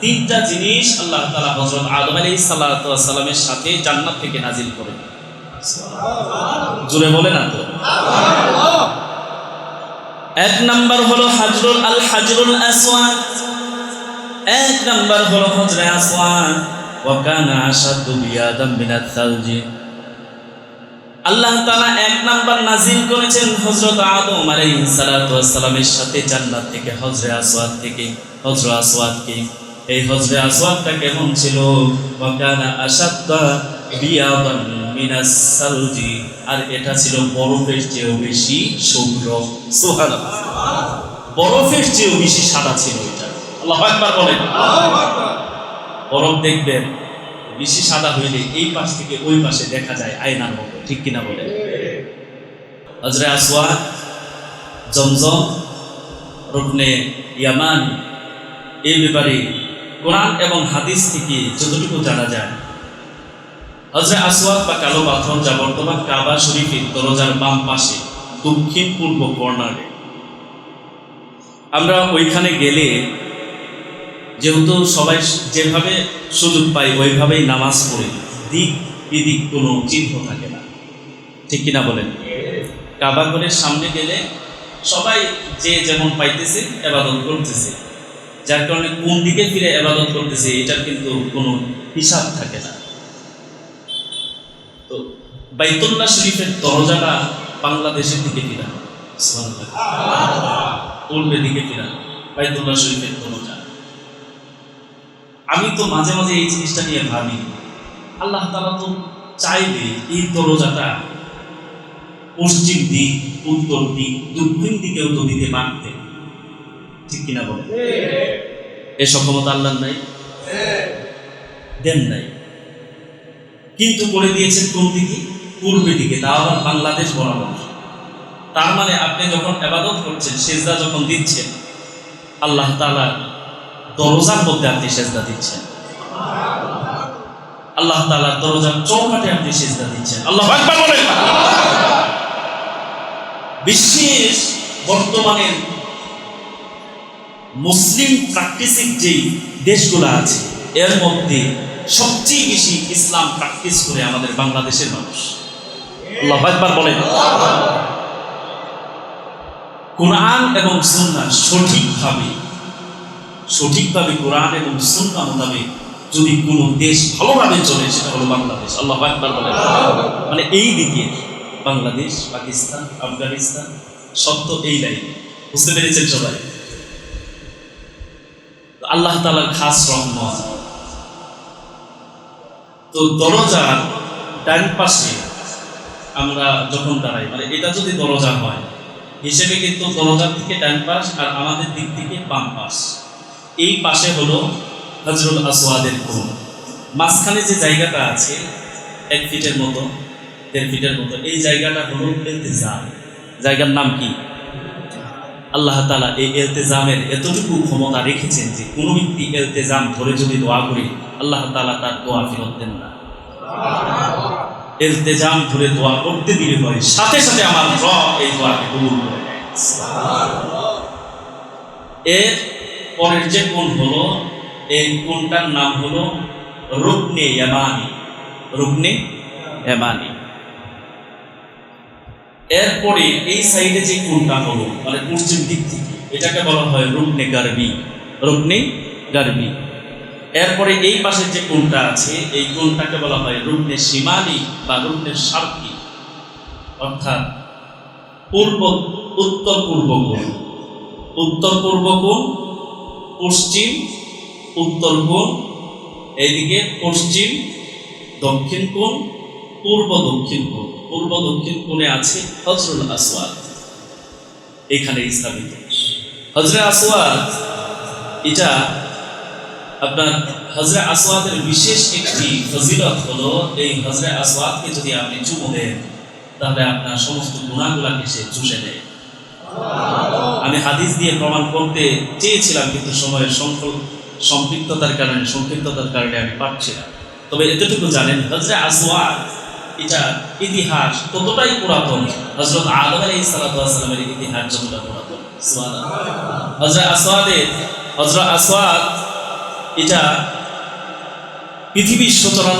তিনটা জিনিস আল্লাহ তালা হজরত আদম আলী সাল্লামের সাথে জান্নাত থেকে নাজিল করে জুড়ে বলে না তো? এক নাম্বার হলো হাজরুল আল হাজরুল আসওয়াদ। এক নাম্বার হলো হজরে আসওয়াদ। ওয়াকানা আশাদ্দু বিয়াদাম মিনাত থালজি আল্লাহ তাআলা এক নাম্বার নাজিল করেছেন হযরত আদম আলাইহিস সালাতু সালামের সাথে জান্নাত থেকে হজরে আসওয়াদ থেকে হজরে আসওয়াদকে। এই হজরে আসওয়াদটা কেমন ছিল? ওয়াকানা আশাদ্দা বিয়াদাম মিনাস সালজি। আর এটা ছিল বরফের চেয়েও বেশি শুভ্র। সুবহানাল্লাহ। বরফের চেয়েও বেশি সাদা ছিল এটা। আল্লাহু আকবার বলেন। বরফ দেখবেন বেশি সাদা হইলে এই পাশ থেকে ওই পাশে দেখা যায় আয়নার মতো। ঠিক কিনা বলে হজরে আসওয়া জমজম রুকনে ইয়ামান এই ব্যাপারে কোরআন এবং হাদিস থেকে যতটুকু জানা যায়। হজরে আসওয়াদ বা কালো পাথর যা বর্তমান কাবা শরীফের দরজার বাম পাশে, দক্ষিণ পূর্ব কর্নারে। আমরা ওইখানে গেলে যেহেতু সবাই যেভাবে সুযোগ পাই, ওইভাবেই নামাজ পড়ে। দিক বিদিক কোনো চিহ্ন থাকে না। ঠিক কিনা বলেন? কাবাগরের সামনে গেলে সবাই যে যেমন পাইতেছে, এবাদত করতেছে। যার কারণে কোন দিকে ফিরে এবাদত করতেছে, এটার কিন্তু কোনো হিসাব থাকে না। তো বাইতুল্লাহ শরীফের দরজাটা বাংলাদেশের দিকে ফিরা। পূর্বের দিকে ফিরা বাইতুল্লাহ শরীফের দরজা। আমি তো মাঝে মাঝে এই জিনিসটা নিয়ে ভাবি, আল্লাহ তালা তো চাইলে এই দরজাটা পশ্চিম দিক, উত্তর দিক, দক্ষিণ দিকেও তো দিতে পারতেন। ঠিক কিনা বলে? এ সক্ষমতা আল্লাহ নাই? দেন নাই। কিন্তু করে দিয়েছেন কোন দিকে? পূর্বে দিকে। তা আবার বাংলাদেশ বরাবর তার মানে আপনি যখন আবাদত করছেন সেজদা যখন দিচ্ছেন আল্লাহ তাআলা দরজার মধ্যে আপনি সেজদা দিচ্ছেন। আল্লাহ তাআলার দরজার চৌকাটে আপনি সেজদা দিচ্ছেন। আল্লাহ বিশেষ বর্তমানে মুসলিম প্র্যাকটিসিং যেই দেশগুলো আছে, এর মধ্যে সবচেয়ে বেশি ইসলাম প্র্যাকটিস করে আমাদের বাংলাদেশের মানুষ। আল্লাহ বলেন। কোরআন এবং সুন্নাহ সঠিকভাবে সঠিকভাবে কোরআন এবং সুন্নাহ মোতাবেক যদি কোনো দেশ ভালোভাবে চলে, সেটা হলো বাংলাদেশ। আল্লাহ আকবার বলেন। মানে এই দিকে বাংলাদেশ, পাকিস্তান, আফগানিস্তান, সব তো এই লাইনে। বুঝতে পেরেছেন সবাই? আল্লাহ তালার খাস রহমত। তো দরজার ডান পাশে আমরা যখন দাঁড়াই মানে এটা যদি দরজা হয়, হিসেবে কিন্তু দরজার থেকে ডান পাশ আর আমাদের দিক থেকে বাম পাশ। এই পাশে হলো হজরত আসওয়াদের কোন মাঝখানে যে জায়গাটা আছে, এক ফিটের মতো, দেড় ফিটের মতো, এই জায়গাটা হলো এলতেজাম জায়গার নাম কি? আল্লাহ তালা এই এলতেজামের এতটুকু ক্ষমতা রেখেছেন যে কোনো ব্যক্তি এলতেজাম ধরে যদি দোয়া করি, আল্লাহ তালা তার দোয়া ফেরত দেন না। এলতেজাম ধরে দোয়া করতে দিলে পরে সাথে সাথে আমার রব এই দোয়াকে কবুল করে এর পরের যে কোন হলো, এই কোনটার নাম হলো রুকনে ইয়ামানি। রুকনে ইয়ামানি। এরপরে এই সাইডে যে কোনটা হলো মানে পশ্চিম দিক থেকে, এটাকে বলা হয় রুকনে গার্বি রুকনে গার্বি। এরপরে এই পাশের যে কোনটা আছে, এই কোনটাকে বলা হয় রুকনে সীমানি বা রুকনে সার্কি। অর্থাৎ পূর্ব, উত্তর পূর্ব কোণ। উত্তর পূর্ব কোণ, পশ্চিম, উত্তর কোণ, এইদিকে পশ্চিম, দক্ষিণ কোণ পূর্ব দক্ষিণ কোণ। পূর্ব দক্ষিণ কোণে আছে হজরুল আসওয়াদ। এখানে স্থাপিত হজরে আসওয়াদ, এটা আপনার হজরে আসওয়াদের বিশেষ একটি ফজিলত হলো এই হজরে আসওয়াদকে যদি আপনি চুমো দেন, তাহলে আপনার সমস্ত গুণাগুলাকে সে চুষে নেয়। আমি হাদিস দিয়ে প্রমাণ করতে চেয়েছিলাম, কিন্তু সময়ের সংকল, সম্পৃক্ততার কারণে, সংক্ষিপ্ততার কারণে আমি না। তবে এতটুকু জানেন হজরে আসওয়াদ এটা ইতিহাস ততটাই পুরাতন। হজরত আদম আলী সালামের ইতিহাস যতটা পুরাতন। হজরত আসওয়াদের হজরত আসওয়াদ, এটা পৃথিবীর সূচনা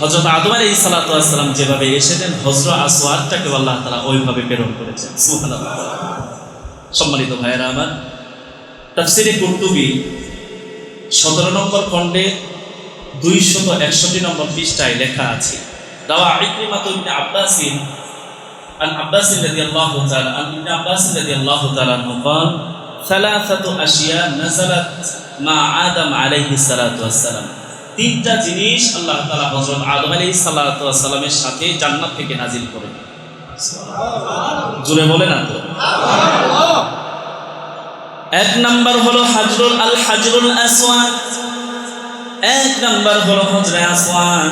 হজরত আদম আলী সালাতাম যেভাবে এসেছেন হজর আসওয়াদটাকে আল্লাহ তারা ওইভাবে প্রেরণ করেছেন। সম্মানিত ভাইয়েরা আমার, তাফসিরে কুর্তুবি সতেরো নম্বর খণ্ডে দুইশত একষট্টি নম্বর পৃষ্ঠায় লেখা আছে রাওয়া ইকরিমাত ইবনে আব্বাসিন عن عباس رضي الله تعالى عن ابن عباس رضي الله تعالى عنه قال ثلاثة أشياء نزلت مع آدم عليه الصلاة والسلام তিনটা জিনিস আল্লাহ তাআলা হযরত আদম আলাইহিস সালাতু ওয়াস সালামের সাথে জান্নাত থেকে নাজিল করেন জুড়ে বলে না তো এক নাম্বার হলো হাজরুল আল হাজরুল আসওয়াদ এক নাম্বার হলো হজরে আসওয়াদ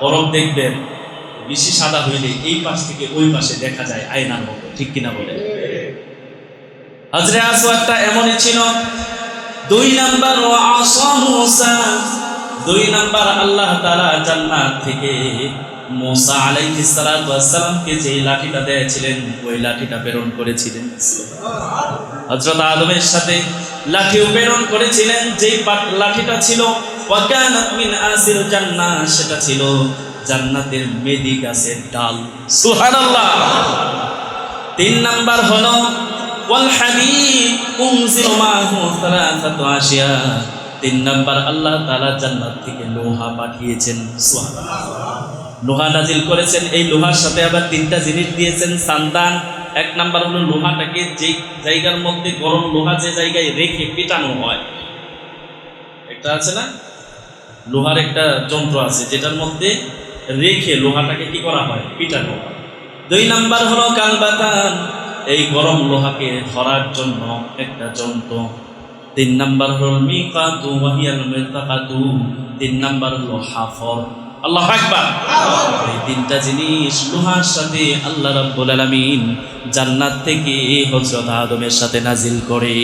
বরফ দেখবেন, বেশি সাদা হইলে এই পাশ থেকে ওই পাশে দেখা যায় আয়নার মতো, ঠিক কিনা বলে হজরে আসওয়াদটা এমনই ছিল, দুই নাম্বার ও দুই নাম্বার আল্লাহ তাআলা জান্নাত থেকে মুসা আলাইহিস সালামকে যে লাঠিটা দিয়েছিলেন, ওই লাঠিটা প্রেরণ করেছিলেন। হযরত আদমের সাথে লাঠিও প্রেরণ করেছিলেন, যেই লাঠিটা ছিল ওয়াকানাত মিন জান্নাহ সেটা ছিল জান্নাতের মেদি গাছের ডাল। সুবহানাল্লাহ। তিন নাম্বার হলো ওয়াল হাদিদ উনজিল মাহু সালাসাতু আশিয়া। তিন নাম্বার আল্লাহ তাআলা জান্নাত থেকে লোহা পাঠিয়েছেন। সুবহানাল্লাহ। লোহা নাজিল করেছেন এই লোহার সাথে আবার তিনটা জিনিস দিয়েছেন সান্দান এক নাম্বার হলো লোহাটাকে যে জায়গার মধ্যে গরম লোহা যে জায়গায় রেখে পেটানো হয়। একটা আছে না? লোহার একটা যন্ত্র আছে, যেটার মধ্যে রেখে লোহাটাকে কি করা হয়? পিটানো দুই নাম্বার হলো কালবাতান এই গরম লোহাকে ধরার জন্য একটা যন্ত্র। তিন নাম্বার হলো মিকাতু ওয়াহিয়াল মিরতাকাতু। তিন নাম্বার হলো হাফর। আল্লাহ আকবার। এই তিনটা জিনিস লোহার সাথে আল্লাহ রাব্বুল আলামিন জান্নাত থেকে হযরত আদমের সাথে নাজিল করে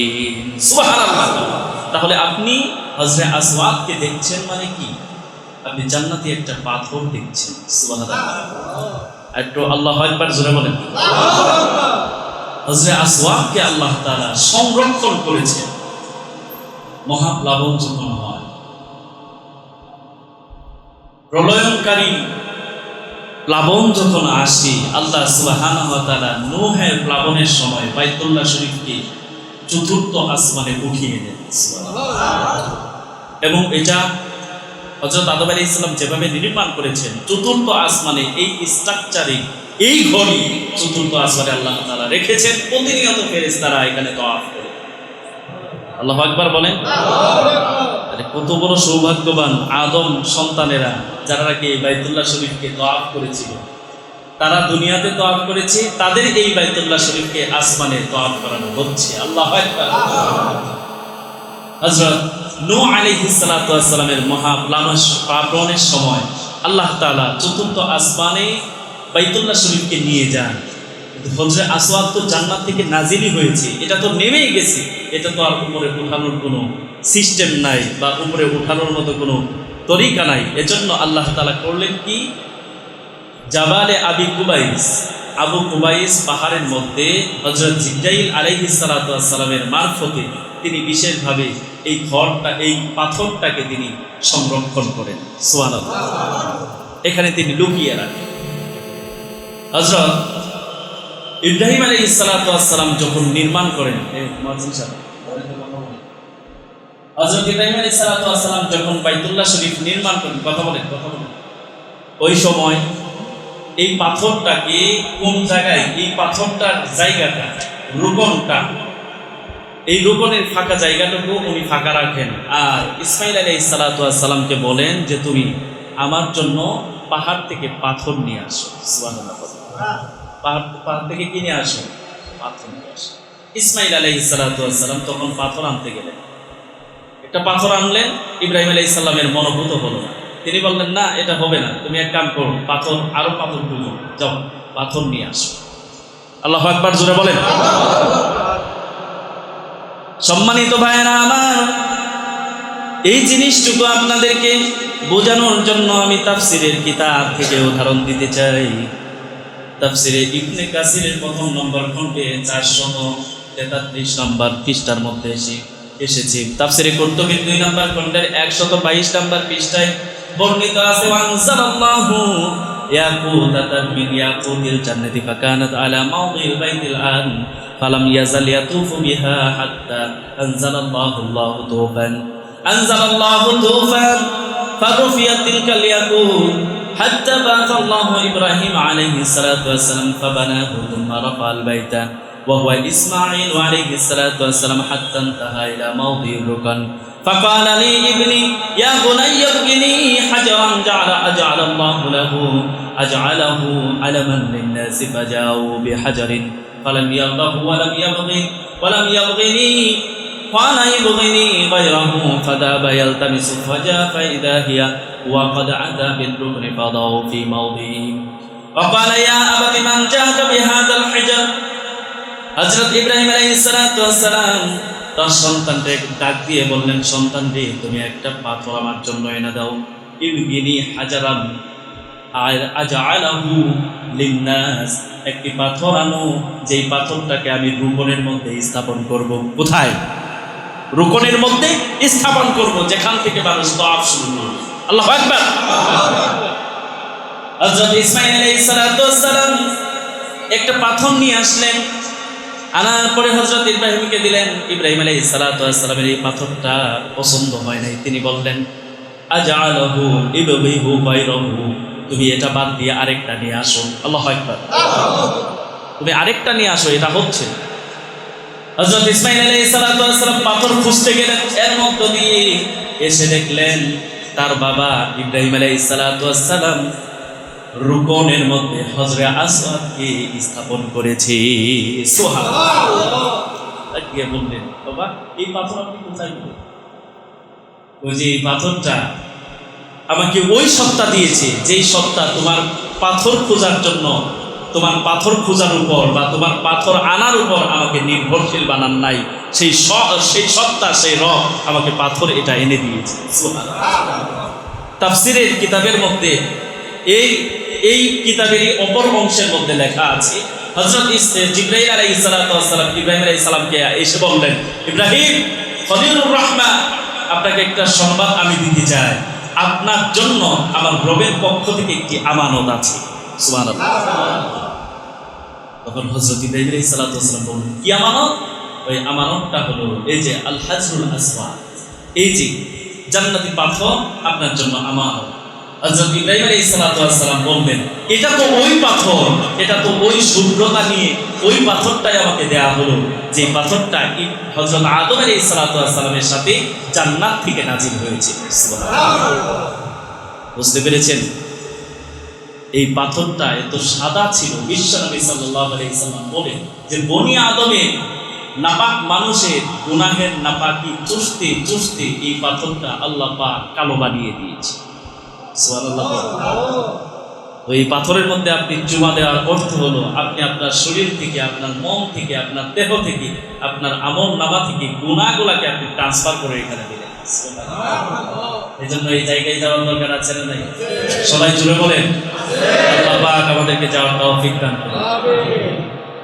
সুবহানাল্লাহ। তাহলে আপনি হযরত আসওয়াদকে দেখছেন মানে কি? আপনি জান্নাতে একটা পাথর দেখছেন একটু আল্লাহ একবার জোরে বলেন। হজরে আসওয়াবকে আল্লাহ তাআলা সংরক্ষণ করেছেন মহাপ্লাবন যখন হয়, প্রলয়নকারী প্লাবন যখন আসে, আল্লাহ সুবহানাহু ওয়া তাআলা প্লাবনের সময় বাইতুল্লাহ শরীফকে চতুর্থ আসমানে উঠিয়ে দেন এবং এটা হজরত আদম আলী ইসলাম যেভাবে নির্মাণ করেছেন, চতুর্থ আসমানে এই স্ট্রাকচারে এই ঘড়ি চতুর্থ আসমানে আল্লাহ তাআলা রেখেছেন, প্রতিনিয়ত ফেরেস তারা এখানে তওয়াফ করে। আল্লাহ আকবার বলেন? কত বড় সৌভাগ্যবান আদম সন্তানেরা, যারা নাকি এই বাইতুল্লাহ শরীফকে তওয়াফ করেছিল। তারা দুনিয়াতে তওয়াফ করেছে, তাদের এই বাইতুল্লাহ শরীফকে আসমানে তওয়াফ করানো হচ্ছে। আল্লাহ হজরত নো আলিহিসালামের মহাপ্লাবনের সময় আল্লাহ তাআলা চতুর্থ আসমানে বাইতুল্লাহ শরীফকে নিয়ে যান। হজরে আসওয়াদ তো জান্নাত থেকে নাজিলই হয়েছে, এটা তো নেমেই গেছে। এটা তো আর উপরে উঠানোর কোনো সিস্টেম নাই বা উপরে উঠানোর মতো কোনো তরিকা নাই। এজন্য আল্লাহ তাআলা করলেন কি? জাবালে আবি কুবাইস আবু কুবাইস পাহাড়ের মধ্যে হজরত জিব্রাইল আলাইহিস সালাতু ওয়াস সালামের মারফতে তিনি বিশেষভাবে এই ঘরটা এই পাথরটাকে তিনি সংরক্ষণ করেন। সুবহানাল্লাহ। এখানে তিনি লুকিয়ে রাখেন। হজরত ইব্রাহিম ওয়াস সালাম যখন নির্মাণ করেন হজরত ইব্রাহিম সালাম যখন বাইতুল্লাহ শরীফ নির্মাণ করেন, কথা বলেন কথা বলেন। ওই সময় এই পাথরটাকে কোন জায়গায়? এই পাথরটার জায়গাটা, রোপণটা। এই রোপণের ফাঁকা জায়গাটুকু উনি ফাঁকা রাখেন। আর ইসমাইল আলাই সালাতামকে বলেন যে, তুমি আমার জন্য পাহাড় থেকে পাথর নিয়ে আসো। পাহাড় পাহাড় থেকে কিনে আসো? পাথর নিয়ে আসো। ইসমাইল আলাই সালাতাম তখন পাথর আনতে গেলেন। একটা পাথর আনলেন, ইব্রাহিম আলাই ইসলামের মনোভূত হলো না। তিনি বললেন, না, এটা হবে না। তুমি এক কাম করো, পাথর, আরও পাথর খুঁজো। যাও, পাথর নিয়ে আসো। আল্লাহ একবার জোরে বলেন। সম্মানিত ভাইয়েরা আমার, এই জিনিসটুকু আপনাদেরকে বোঝানোর জন্য আমি তাফসিরের কিতাব থেকে উদাহরণ দিতে চাই। তাফসিরে ইবনে কাসিরের প্রথম নম্বর খণ্ডে চারশত তেতাল্লিশ নম্বর পৃষ্ঠার মধ্যে এসে এসেছি। তাফসিরে কর্তবীর দুই নম্বর খণ্ডের একশত বাইশ নম্বর পৃষ্ঠায় বর্ণিত আছে ওয়ানজালাল্লাহু ইয়াকুতাতান মিন ইয়াকুতিল জান্নাতি ফাকানাত আলা মাওদিল বাইতিল আন ফালাম ইয়াজাল ইয়াতুফু বিহা হাত্তা আনজালাল্লাহু আল্লাহু তুফান আনজালাল্লাহু তুফান فرفعت تلك الياقوت حتى بعث الله ابراهيم عليه الصلاه والسلام فبناه ثم رفع البيت وهو اسماعيل عليه الصلاه والسلام حتى انتهى الى موضع الركن فقال لي ابني يا بني ابني حجرا جعل أجعل الله له أجعله علما للناس فجاءوا بحجر فلم يغضه ولم يبغ ولم يبغني قال يبغني غيره فذاب يلتمس فجاء فإذا هي وقد عدا بالرمر فضعوا في موضعه وقال يا أبت من جاءك بهذا الحجر حضرت إبراهيم عليه الصلاة والسلام তার সন্তানকে ডাক দিয়ে বললেন, সন্তান রে, তুমি একটা পাথর আমার জন্য এনে দাও। ইবগিনি হাজারান, আর আজআলাহু লিন্নাস। একটি পাথর আনো, যেই পাথরটাকে আমি রুকনের মধ্যে স্থাপন করব। কোথায়? রুকনের মধ্যে স্থাপন করব, যেখান থেকে মানুষ দোয়া শুরু করবে। আল্লাহু আকবার। হযরত ইসমাঈল আলাইহিস সালাম একটা পাথর নিয়ে আসলেন। আনার পরে হযরত ইব্রাহিমকে দিলেন। ইব্রাহিম আলাইহিস সালামের এই পাথরটা পছন্দ হয় নাই। তিনি বললেন তুমি এটা বাদ দিয়ে আরেকটা নিয়ে আসো। আল্লাহ তুমি আরেকটা নিয়ে আসো, এটা হচ্ছে। না। হযরত ইসমাইল আলাইহিস সালাতু ওয়াস সালাম পাথর খুঁজতে গেলেন, এর মধ্য দিয়ে এসে দেখলেন, তার বাবা ইব্রাহিম আলাইহিস সালাতু ওয়াস সালাম রুকনের মধ্যে হজরে আসওয়াদকে স্থাপন করেছে। বললেন, বাবা, এই পাথর আপনি কোথায় ওই যে এই পাথরটা আমাকে ওই সত্তা দিয়েছে, যেই সত্তা তোমার পাথর খোঁজার জন্য, তোমার পাথর খোঁজার উপর বা তোমার পাথর আনার উপর আমাকে নির্ভরশীল বানান নাই। সেই সেই সত্তা, সেই রব আমাকে পাথর এটা এনে দিয়েছে। তাফসিরের কিতাবের মধ্যে এই এই কিতাবেরই অপর অংশের মধ্যে লেখা আছে হজরত জিব্রাহিম আলাই ইসালাম ইব্রাহিম আলাই ইসলামকে এসে বললেন, ইব্রাহিম, খলিলুর রহমান আপনাকে একটা সংবাদ আমি দিতে চাই। আপনার জন্য আমার রবের পক্ষ থেকে একটি আমানত আছে। তখন হজরত ইব্রাহিম আলাই সালাম বললেন, কি আমানত? ওই আমানতটা হলো, এই যে আল হাজরুল আসওয়াদ। এই যে জান্নাতি পাথর, আপনার জন্য আমানত। হযরত ইব্রাহিম আলাইহিস সালাম বললেন, এটা তো ওই পাথর, এটা তো ওই শুভ্রতা নিয়ে ওই পাথরটাই আমাকে দেয়া হলো, যে পাথরটা হযরত আদম আলাইহিস সালামের সাথে জান্নাত থেকে হয়েছে। বুঝতে পেরেছেন? এই পাথরটা এত সাদা ছিল বিশ্বনবী সাল্লাল্লাহু আলাইহি সাল্লাম বলেন যে বনি আদমের নাপাক মানুষের গুনাহের নাপাকি চুষতে চুষতে এই পাথরটা আল্লাহ পাক কালো বানিয়ে দিয়েছে। এই পাথরের মধ্যে আপনি চুমা দেওয়ার অর্থ হলো, আপনি আপনার শরীর থেকে, আপনার মন থেকে, আপনার দেহ থেকে, আপনার আমল নামা থেকে গুণাগুলাকে আপনি ট্রান্সফার করে এখানে দিলেন। এই জন্য এই জায়গায় যাওয়ার দরকার আছে না নাই? সবাই জুড়ে বলেন। আল্লাহ আমাদেরকে যাওয়ার তৌফিক দান